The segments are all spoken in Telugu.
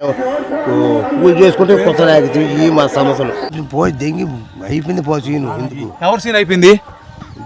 పూజ చేసుకుంటే కొత్త ఈ మా సమస్యలు. పోయి దెంగి అయిపోయింది పో సీను ఎందుకు? ఎవరు సీన్ అయిపోయింది?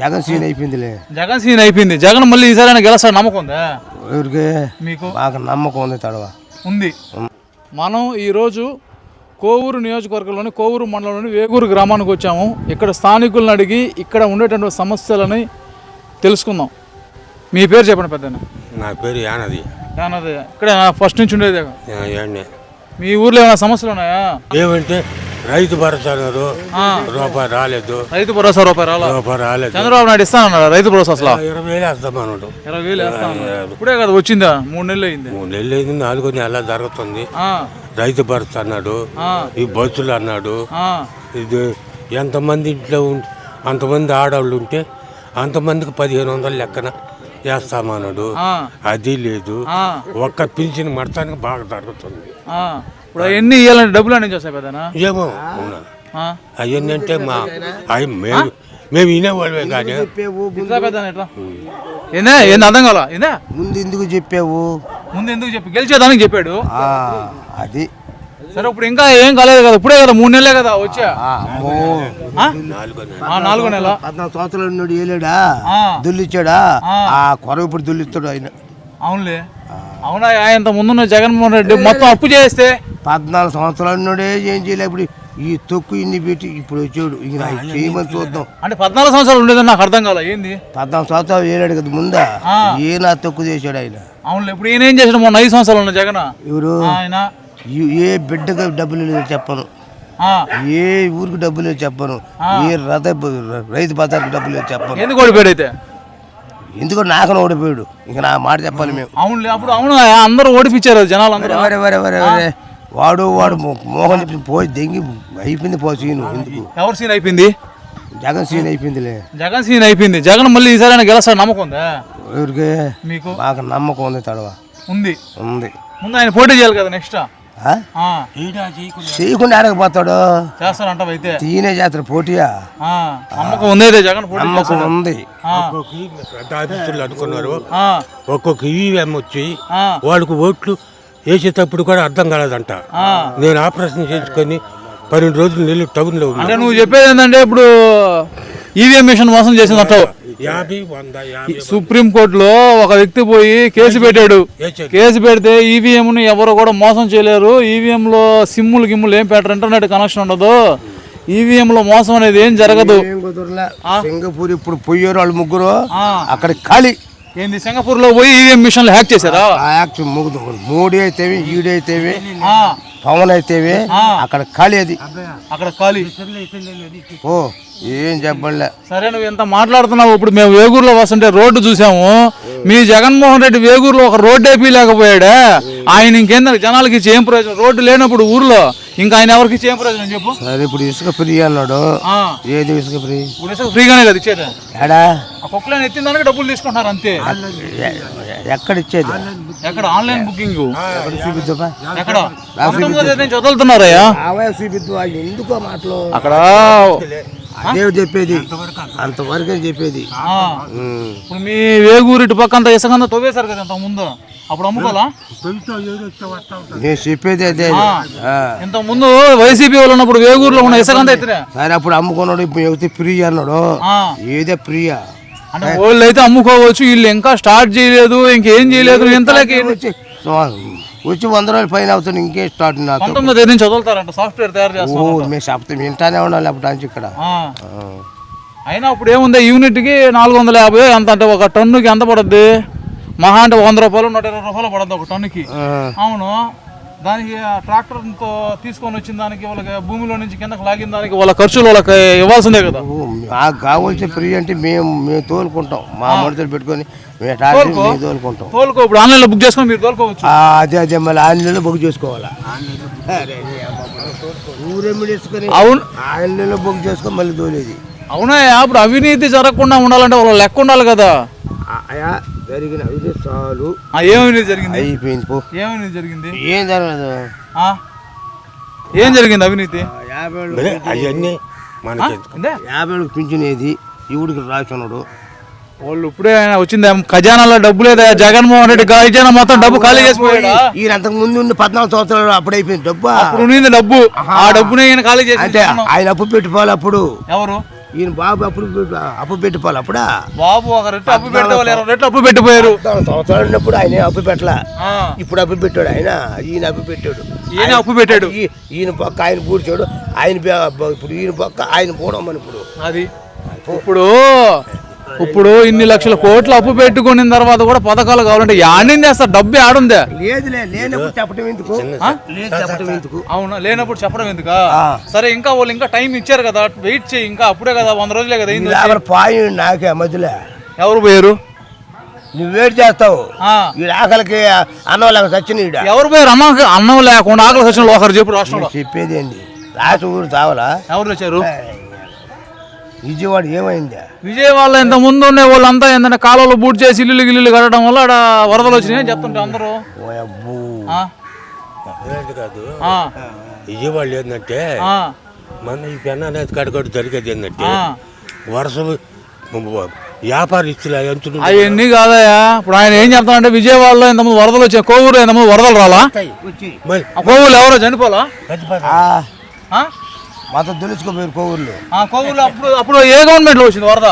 జగన్ సీన్ అయిపోయిందిలే. జగన్ సీన్ అయిపోయింది. జగన్ మళ్ళీ ఈసారి గెలుస్తాడు నమ్మకం ఉందా? ఎవరికి? మీకు? బాగా నమ్మకం ఉంది తడవ. ఉంది. మనం ఈరోజు కోవూరు నియోజకవర్గంలోని కోవూరు మండలంలోని వేగూరు గ్రామానికి వచ్చాము. ఇక్కడ స్థానికులను అడిగి ఇక్కడ ఉండేటువంటి సమస్యలని తెలుసుకుందాం. మీ పేరు చెప్పండి పెద్ద నా పేరు యానది. ఇక్కడ ఫస్ట్ నుంచి ఉండేదే మీ ఊర్లో ఏమైనా సమస్యలు ఉన్నాయా? ఏమంటే రైతు భరోసా అన్నారు. రూపాయి రాలేదు. రైతు భరోసా రూపాయి రాలా? రూపాయి రాలేదు. చంద్రబాబు నాయుడు ఇస్తానన్నాడు రైతు భరోసా అసలు? ఇరవై వేలు వేస్తాం అన్నాడు ఇరవై వేలు. వేస్తాను ఇప్పుడే కదా వచ్చిందా? మూడు నెలలు అయింది. మూడు నెలలు అయింది నాలుగో నెల జరుగుతుంది. రైతు భరోసా అన్నాడు. ఈ బస్సులు అన్నాడు. ఇది ఎంతమంది ఇంట్లో ఉం- అంతమంది ఆడవాళ్ళు ఉంటే అంతమందికి పదిహేను వందల లెక్కన. వేస్తామన్నాడు. ఆ, అది లేదు. ఆ, ఒక్క పింఛన్ మడతానికి బాగా జరుగుతుంది. ఆ. ఇప్పుడు ఎన్ని ఇవ్వాలంటే డబ్బులు అనేది వస్తాయి పెద్దనా ఏమో? అవన్నీ అంటే మా అవి మేము మేము వినేవాళ్ళమే కానీ. ఏందా? ఏంది అర్థం కాల ఏందా? ముందు ఎందుకు చెప్పావు? ముందు ఎందుకు చెప్పి? గెలిచేదానికి చెప్పాడు. ఆ, అది సరే ఇప్పుడు ఇంకా ఏం కాలేదు కదా ఇప్పుడే కదా మూడు నెలలే కదా వచ్చా. ఆ? నాలుగో నెల ఆ, నాలుగో నెల. పద్నాలుగు సంవత్సరాలు ఉన్నాడు ఏలేడా? ఆ. దుల్లిచ్చాడా? ఆ. కొరవ ఇప్పుడు దుల్లిస్తాడు ఆయన. అవునులే. అవునా ఇంత ముందున్న జగన్మోహన్ రెడ్డి మొత్తం అప్పు చేస్తే? పద్నాలుగు సంవత్సరాలు ఉన్నాడే ఏం చేయలే ఇప్పుడు ఈ తొక్కు ఇన్ని పెట్టి ఇప్పుడు వచ్చాడు. ఇక నాకు చేయమని చూద్దాం. అంటే పద్నాలుగు సంవత్సరాలు ఉండేదని నాకు అర్థం కాల ఏంది? పద్నాలుగు సంవత్సరాలు ఏడాడు కదా ముందా. ఏ నా తొక్కు చేశాడు ఆయన? అవునులే ఇప్పుడు ఈయన ఏం చేసాడు మొన్న ఐదు సంవత్సరాలు ఉన్న జగన్? ఎవరు? ఆయన? ఏ బిడ్డకు డబ్బులు లేదు చెప్పను. ఏ ఊరికి డబ్బులు లేదు చెప్పను. ఏ రథ రైతు బజార్కి డబ్బులు లేదు చెప్పను. ఎందుకు ఓడిపోయాడు అయితే ఎందుకు నాకన ఓడిపోయాడు. ఇక నా మాట చెప్పాలి మేము. అవునులే అప్పుడు అవును అందరూ ఓడిపించారు జనాలు అందరూ. వరే వరే వరే వరే. వాడు వాడు మోహన్ చెప్పి పోయి దెంగి అయిపోయింది పో సీను ఎందుకు? ఎవరు సీన్ అయిపోయింది? జగన్ సీన్ అయిపోయిందిలే. జగన్ సీన్ అయిపోయింది. జగన్ మళ్ళీ ఈసారి గెలుస్తాడు నమ్మకం ఉందా? ఎవరికి? మీకు? బాగా నమ్మకం ఉంది తడవ. ఉంది. ఉంది. ముందు ఆయన పోటీ చేయాలి కదా నెక్స్ట్ చేయకుండా ఆడకపోతాడు తీనే చేస్తారు పోటీయా? ఆ, నమ్మకం ఉంది ఒక్కొక్క ఈ పెద్ద ఆఫీసులు అనుకున్నారు. ఆ, ఒక్కొక్క ఈవీఎం వచ్చి వాళ్ళకు ఓట్లు వేసేటప్పుడు కూడా అర్థం కాలేదంట. ఆ. నేను ఆపరేషన్ చేసుకొని పన్నెండు రోజులు నెల్లు టౌన్లో నువ్వు చెప్పేది ఏంటంటే ఇప్పుడు ఈవీఎం మిషన్ మోసం చేసిందంటావు. యాభై వంద యాభై సుప్రీం కోర్టులో ఒక వ్యక్తి పోయి కేసు పెట్టాడు. కేసు పెడితే ఈవీఎంని ఎవరు కూడా మోసం చేయలేరు. ఈవీఎంలో సిమ్ములు గిమ్ములు ఏం పెట్టరు ఇంటర్నెట్ కనెక్షన్ ఉండదు. ఈవీఎంలో మోసం అనేది ఏం జరగదు. ఏం కుదరలే. సింగపూర్ ఇప్పుడు పోయారు వాళ్ళు ముగ్గురు. అక్కడ ఖాళీ. ఏంది? సింగపూర్లో పోయి ఈవీఎం మిషన్లు హ్యాక్ చేశారా? ఆ యాక్షన్ ముగ్గురు మోడీ అయితేవి ఈడీ అయితేవి ఆ, పవన్ అయితేవి. అక్కడ ఖాళీ అది అక్కడ ఖాళీ. ఓ ఏం చెప్పలే సరే నువ్వు ఎంత మాట్లాడుతున్నావు. ఇప్పుడు మేము వేగూరులో వస్తుంటే రోడ్డు చూసాము. మీ జగన్మోహన్ రెడ్డి వేగూరులో ఒక రోడ్డు వేయలేకపోయాడా ఆయన ఇంకేందా జనాలకి ఇచ్చి ఏం ప్రయోజనం? రోడ్డు లేనప్పుడు ఊర్లో ఇంకా ఆయన ఎవరికి ఇచ్చి ఏం ప్రయోజనం చెప్పు? సరే ఇప్పుడు ఇసుక ఫ్రీ అన్నాడు. ఏది ఇసుక ఫ్రీ? ఇప్పుడు ఇసుక ఫ్రీగానే కదా ఇచ్చేది? ఎడా? ఆ కుక్కలను ఎత్తిన దానికి డబ్బులు తీసుకుంటున్నారు అంతే. ఎక్కడ ఇచ్చేది? ఎక్కడ? Online booking. ఎక్కడ ఎందుకో మాటలు? అక్కడ అదే చెప్పేది. అంతవరకే చెప్పేది. ఇప్పుడు మీ వేగూరు ఇటు పక్క అంతా ఇసుకంతా తవ్వేశారు కదా ఇంత ముందు అప్పుడు అమ్ముకోవాలా? నేను చెప్పేది అదే. ఇంత ముందు వైసీపీ వాళ్ళు ఉన్నప్పుడు వేగూరులో ఉన్న ఇసుకంతా ఎత్తినా? సరే అప్పుడు అమ్ముకున్నాడు ఇప్పుడు ఎవరితే ఫ్రీ అన్నాడు? ఏదే ఫ్రీయా అంటే వాళ్ళు అయితే అమ్ముకోవచ్చు వీళ్ళు ఇంకా స్టార్ట్ చేయలేదు ఇంకేం చేయలేదు ఇంతలోకి వచ్చి వంద రోజుల పైన అవుతుంది ఇంకే స్టార్ట్ నాతో పంతొమ్మిది తేదీ నుంచి వదులుతారంట? సాఫ్ట్వేర్ తయారు ఓ చేస్తాం మేము చెప్తాం వింటానే ఉండాలి అప్పుడు ఇక్కడ. అయినా అప్పుడు ఏముంది? యూనిట్కి నాలుగు వందల యాభై ఎంత అంటే ఒక టన్నుకి ఎంత పడుద్ది? మహా అంటే వంద రూపాయలు నూట ఇరవై రూపాయలు పడుద్ది ఒక టన్నుకి. అవును. దానికి ట్రాక్టర్తో తీసుకొని వచ్చిన దానికి వాళ్ళకి భూమిలో నుంచి కిందకి లాగిన దానికి వాళ్ళ ఖర్చులు వాళ్ళకి ఇవ్వాల్సిందే కదా. మాకు కావాల్సిన ఫ్రీ అంటే మేము మేము తోలుకుంటాం. మా మనుషులు పెట్టుకొని మేము. మేము తోలుకుంటాం. తోలుకో. ఇప్పుడు ఆన్లైన్లో బుక్ చేసుకొని మీరు తోలుకోవచ్చు. ఆ, అదే అదే. మళ్ళీ ఆన్లైన్లో బుక్ చేసుకోవాలా? ఊరెమ్మిడేసుకొని అవును. ఆన్లైన్లో బుక్ చేసుకొని మళ్ళీ తోలేది. అవునా అప్పుడు అవినీతి జరగకుండా ఉండాలంటే వాళ్ళ లెక్క ఉండాలి కదా. జరిగిన అవినీతి చాలు ఆ, ఏమవినీతి జరిగింది? అయిపోయింది పో. ఏమవినీతి జరిగింది? ఏం జరగదు. ఆ? ఏం జరిగింది అవినీతి? యాభై అవన్నీ మనకి? యాభై ఏళ్ళకి పింఛనేది ఈవిడికి రాసున్నాడు వాళ్ళు ఇప్పుడే ఆయన వచ్చింది ఖజానాలో డబ్బు లేదా జగన్మోహన్ రెడ్డి ఖజానా మొత్తం డబ్బు ఖాళీ చేసిపోయాడా? ఈయన అంతకు ముందు ఉన్న పద్నాలుగు సంవత్సరాలు అప్పుడు అయిపోయింది డబ్బు. డబ్బు. ఆ డబ్బుని ఖాళీ చేసి అంటే ఆయన అప్పు పెట్టుకోవాలి అప్పుడు. ఎవరు? ఈయన బాబు అప్పుడు అప్పు పెట్టుకోవాలి అప్పుడా? బాబు ఒక రెట్టు అప్పు ఇరవై రెట్లు అప్పు పెట్టిపోయారు. సంవత్సరాలు ఉన్నప్పుడు ఆయన అప్పు పెట్టలా. ఇప్పుడు అప్పు పెట్టాడు ఆయన ఈయన అప్పు పెట్టాడు. ఈయన అప్పు పెట్టాడు. ఈయన పక్క ఆయన పూడ్చాడు ఆయన ఇప్పుడు ఈయన పక్క ఆయన పోవడం ఇప్పుడు. అది. ఇప్పుడు ఇప్పుడు ఇన్ని లక్షల కోట్లు అప్పు పెట్టుకున్న తర్వాత కూడా పథకాలు కావాలంటే యాడింది? అసలు డబ్బు ఆడుందే అవునా? లేనప్పుడు చెప్పడం ఎందుకా. సరే ఇంకా వాళ్ళు ఇంకా టైం ఇచ్చారు కదా వెయిట్ చేయి ఇంకా అప్పుడే కదా వంద రోజులే కదా నాకే మధ్యలో. ఎవరు పోయారు? నువ్వు వేడి చేస్తావు. ఈ ఆకలికి అన్నం లేక చచ్చిన ఎవరు పోయారు? అన్నం అన్నం లేకుండా ఆకలి వచ్చిన ఒకరు చెప్పు రాష్ట్రంలో. చెప్పేది ఏంది రాసి ఊరు తావలా ఎవరు వచ్చారు విజయవాడ ఏమైంది? విజయవాడలో ఇంత ముందు ఉండే వాళ్ళంతా ఏంటంటే కాలువలు బూట్ చేసి ఇల్లు గిల్లు కట్టడం వల్ల ఆడ వరదలు వచ్చినాయని చెప్తుంటే అందరూ. ఓ అబ్బో. ఆ, అదేంటి కాదు? ఆ, విజయవాడ ఏంటంటే ఆ, మన ఈ పెన్న అనేది కడగడు జరిగేది ఏంటంటే ఆ. వరుస వ్యాపారస్తులు ఎంత అవన్నీ కాదయా ఇప్పుడు ఆయన ఏం చెప్తానంటే విజయవాడలో ఇంతమంది వరదలు వచ్చాయి కోవూరు ఇంతమంది వరదలు రాలా? వచ్చి మరి ఆ కోవూరులో ఎవరో చనిపోలా? ఆ, ఆ? మాతో తెలుసుకోపోయారు కోవూరులో. ఆ కోవూరులో అప్పుడు అప్పుడు ఏ గవర్నమెంట్లో వచ్చింది వరద?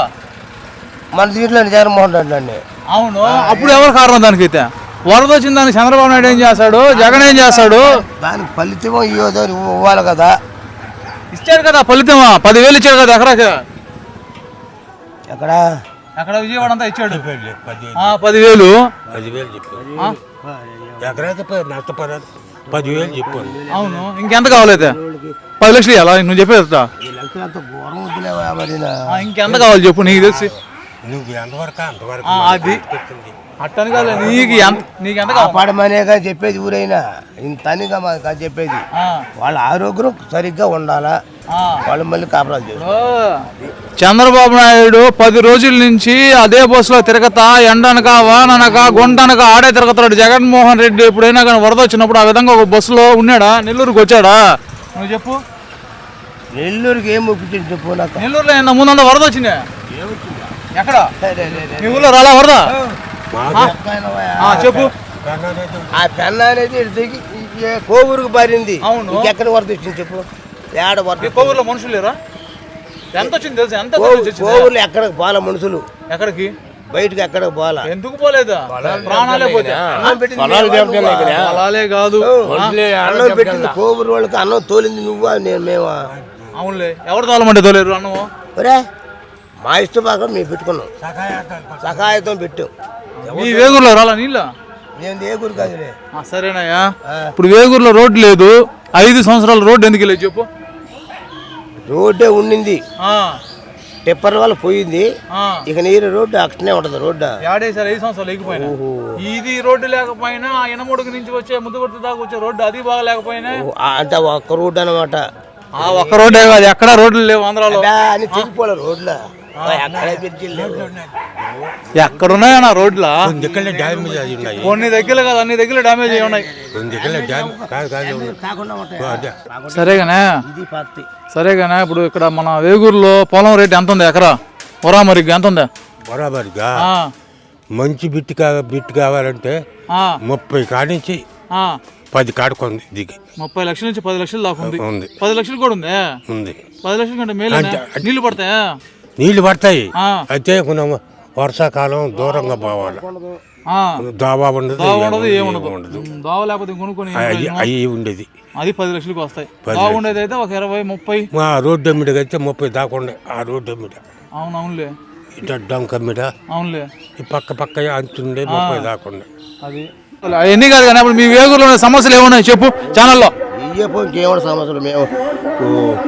మన దీంట్లో జగన్మోహన్ రెడ్డి అండి. అవును. అప్పుడు ఎవరు కారణం దానికైతే? వరద వచ్చిన దానికి చంద్రబాబు నాయుడు ఏం చేస్తాడు? జగన్ ఏం చేస్తాడు? దానికి ఫలితం ఇవ్వదు ఇవ్వాలి కదా. ఇచ్చాడు కదా ఫలితం పదివేలు ఇచ్చాడు కదా ఎకరాకి? ఎక్కడ? అక్కడ విజయవాడ అంతా ఇచ్చాడు? పదివేలు పదివేలు. ఎకరాకి నష్టపరాదు పదివేలు చెప్పాను. అవును. ఇంకెంత కావాలైతే? పది లక్షలు ఇవ్వాలా నువ్వు చెప్పేది నా. ఇంకెంత కావాలి చెప్పు? నీకు తెలిసి. నువ్వు ఎంతవరకు అంతవరకు ఆ, అది. అట్టని కాదు నీకు ఎంత నీకు ఎంత కావాలి? కాపాడమనేగా చెప్పేది ఊరైనా ఇంత అనిగా మాకు చెప్పేది. ఆ, వాళ్ళ ఆరోగ్యం సరిగ్గా ఉండాలా? ఆ. వాళ్ళు మళ్ళీ కాపురాలు చేస్తారు. చంద్రబాబు నాయుడు పది రోజుల నుంచి అదే బస్సులో తిరగతా ఎండనక వాననక గుంటనక ఆడే తిరగతాడు. జగన్మోహన్ రెడ్డి ఎప్పుడైనా కానీ వరద వచ్చినప్పుడు ఆ విధంగా ఒక బస్సులో ఉన్నాడా? నెల్లూరుకి వచ్చాడా? నువ్వు చెప్పు. నెల్లూరుకి ఏం ఒప్పించింది చెప్పు నాకు? నెల్లూరులో ఏమన్నా ముందంతా వరద వచ్చిందా? ఎక్కడ. మీ ఊళ్ళో రాలా వరద? చెప్పు. ఆ పెన్న అనేది దిగి కోవూరుకు పారింది. అవును. ఇంకెక్కడ వరద వచ్చింది చెప్పు. ఏడ వరద మీ కోవూరులో మనుషులు లేరా? ఎంత వచ్చింది తెలుసా? ఎంత కోవూరులో ఎక్కడికి పోలా మనుషులు? ఎక్కడికి? బయటకు ఎక్కడికి పోలా ఎందుకు పోలేదా? ప్రాణాలే పోతే. కాదు. అన్నం పెట్టింది కోవూరు వాళ్ళకి అన్నం తోలింది నువ్వా? నేను మేమా? అవునులే. ఎవరు తోలమంటే తోలేరు అన్నము? ఒరే మా ఇష్టం బాగా మేము పెట్టుకున్నాం. సహాయతం పెట్టాం. ఈ వేగూరులో రాలా నీళ్ళ? కాదులే. ఆ, సరేనయ్యా. ఇప్పుడు వేగూరులో రోడ్డు లేదు. ఐదు సంవత్సరాల రోడ్డు ఎందుకు లేదు చెప్పు? రోడ్డే ఉండింది. ఆ, టిప్పర్ వల్ల పోయింది. ఆ. ఇక నీరు రోడ్డు అక్కడనే ఉంటుంది రోడ్డు. ఏడేసారి ఐదు సంవత్సరాలు లేకపోయినా? ఇది రోడ్డు లేకపోయినా ఆ ఎనమడుగు నుంచి వచ్చే ముద్దుగుర్తి దాకా వచ్చే రోడ్డు అది బాగా లేకపోయినా? ఓ, ఆ- అంటే ఒక్క రోడ్డు అనమాట ఆ ఒక్క రోడ్డే కాదు ఎక్కడ రోడ్లు లేవు ఆంధ్రాలో. అని తిరిగిపోలే రోడ్ల. ఎక్కడున్నాయన్న రోడ్లా? కొన్ని దగ్గర డ్యామేజ్ అది ఉన్నాయి. కొన్ని దగ్గర కాదు అన్ని దగ్గర డ్యామేజ్ అయి ఉన్నాయి. కొన్ని దగ్గర కాదు కాదు. సరేగానే సరేగానే ఇప్పుడు ఇక్కడ మన వేగూరులో పొలం రేట్ ఎంత ఉంది ఎకరా? వరామరికి ఎంత ఉంది? బరాబరిగా ఆ, మంచి బిట్టు కా బిట్టు కావాలంటే ఆ, ముప్పై కాడించి ఆ. పది కాడుకుంది దిగి. ముప్పై లక్షల నుంచి పది లక్షలు దాకా ఉంది. ఉంది. పది లక్షలు కూడా ఉంది? ఉంది. పది లక్షల కంటే మేలే నీళ్ళు పడతాయా? నీళ్ళు పడతాయి. అయితే మనం వర్షాకాలం దూరంగా పోవాలి. ఆ. దావా ఉండదు ఉండదు ఉండదు, దావ లేకపోతే కొనుక్కొని అవి అది పది లక్షలకు వస్తాయి. దావ ఉండేది అయితే ఒక ఇరవై ముప్పై. మా రోడ్డు అమ్మిడికి అయితే ముప్పై దాకుండా ఆ రోడ్డు అమ్మిడ అవును అవునులే. ఇటు డొంక అమ్మిడ అవునులే. ఈ పక్క పక్క అంతుండే ముప్పై దాకుండా అది. అవన్నీ కాదు కానీ అప్పుడు మీ ఉన్న సమస్యలు ఏమున్నాయి చెప్పు ఛానల్లో? ఇయ్యే పోయి సమస్యలు? మేము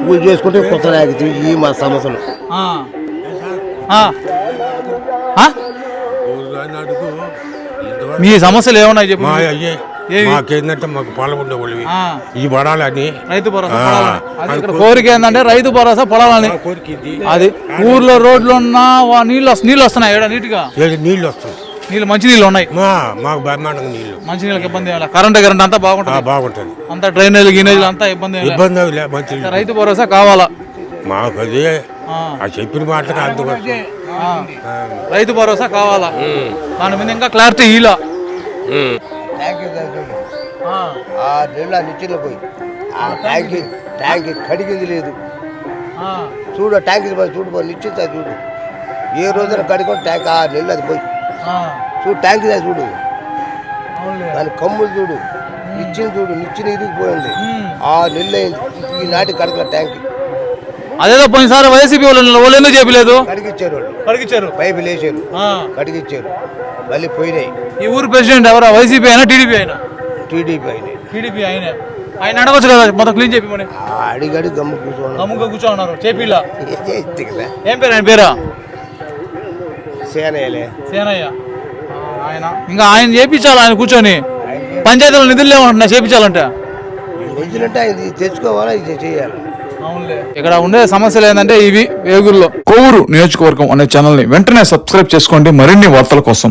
పూజ చేసుకుంటే కొత్త ఈ మా సమస్యలు. మీ సమస్యలు ఏమున్నాయి చెప్పు అయ్యే? మాకేందంటే మాకు పొలం ఉండేవాళ్ళవి. ఈ పడాలని రైతు భరోసా. పొలాలని. కోరిక ఏంటంటే రైతు భరోసా పొలాలని అది ఊర్లో రోడ్లు ఉన్నా వా- నీళ్ళు వస్తు- నీళ్ళు వస్తున్నాయి ఏడా నీట్గా నీళ్ళు వస్తాయి నీళ్ళు మంచి నీళ్ళు ఉన్నాయి మాకు బ్రహ్మాండంగా నీళ్ళు మంచి నీళ్ళకి ఇబ్బంది. కరెంట్ కరెంట్ అంతా బాగుంటుంది బాగుంటుంది అంతా డ్రైనేజ్ గినేజ్లు అంతా ఇబ్బంది. ఇబ్బంది మంచి. రైతు భరోసా కావాలా మాకు అదే ఆ. చెప్పిన అందుకోసం ఆ. రైతు భరోసా కావాలా? దాని మీద ఇంకా క్లారిటీ ఇలా ట్యాంక్ ఏదో చూడు ఆ. నీళ్ళ నిచ్చెన పోయి. ఆ ట్యాంక్ ట్యాంక్ కడిగింది లేదు. చూడు ట్యాంక్ పోయి చూడు పోయి నిశ్చిత చూడు. ఏ రోజున కడుకొని ట్యాంక్ ఆ నీళ్ళు అది పోయి. చూడు ట్యాంక్ దా చూడు. దాని కమ్ములు చూడు. నిచ్చిన చూడు నిచ్చిన ఇరిగిపోయింది. ఆ నీళ్ళు అయింది ఈ నాటి కడకల ట్యాంక్. అదేదో పోయినసారి వైసీపీ వాళ్ళు వాళ్ళు ఎందుకు చెప్పలేదు కడిగిచ్చారు వాళ్ళు. అడిగిచ్చారు పైపు లేచారు కడిగిచ్చారు. మళ్ళీ పోయినాయి. ఈ ఊరు ప్రెసిడెంట్ ఎవరా? వైసీపీ అయినా టీడీపీ అయినా? టీడీపీ అయినాయి. టీడీపీ అయినా. ఆయన అడగచ్చు కదా మొత్తం క్లీన్ చెప్పి మరి ఆ అడిగడి గమ్ము కూర్చోను గమ్ముగా కూర్చో ఉన్నారు చేపిలా? ఏం పేరు ఆయన పేరా? సేనయ్యలే. సేనయ్య. ఆయన. ఇంకా ఆయన చేపించాలి ఆయన కూర్చొని? పంచాయతీలో నిధులు లేవంటున్నా చేపించాలంటే? నిధులంటే ఆయన తెచ్చుకోవాలా ఇది చేయాలి? ఇక్కడ ఉండే సమస్యలు ఏంటంటే ఇవి వేగుల్లో. కోవూరు నియోజకవర్గం అనే ఛానల్ని వెంటనే సబ్స్క్రైబ్ చేసుకోండి. మరిన్ని వార్తల కోసం.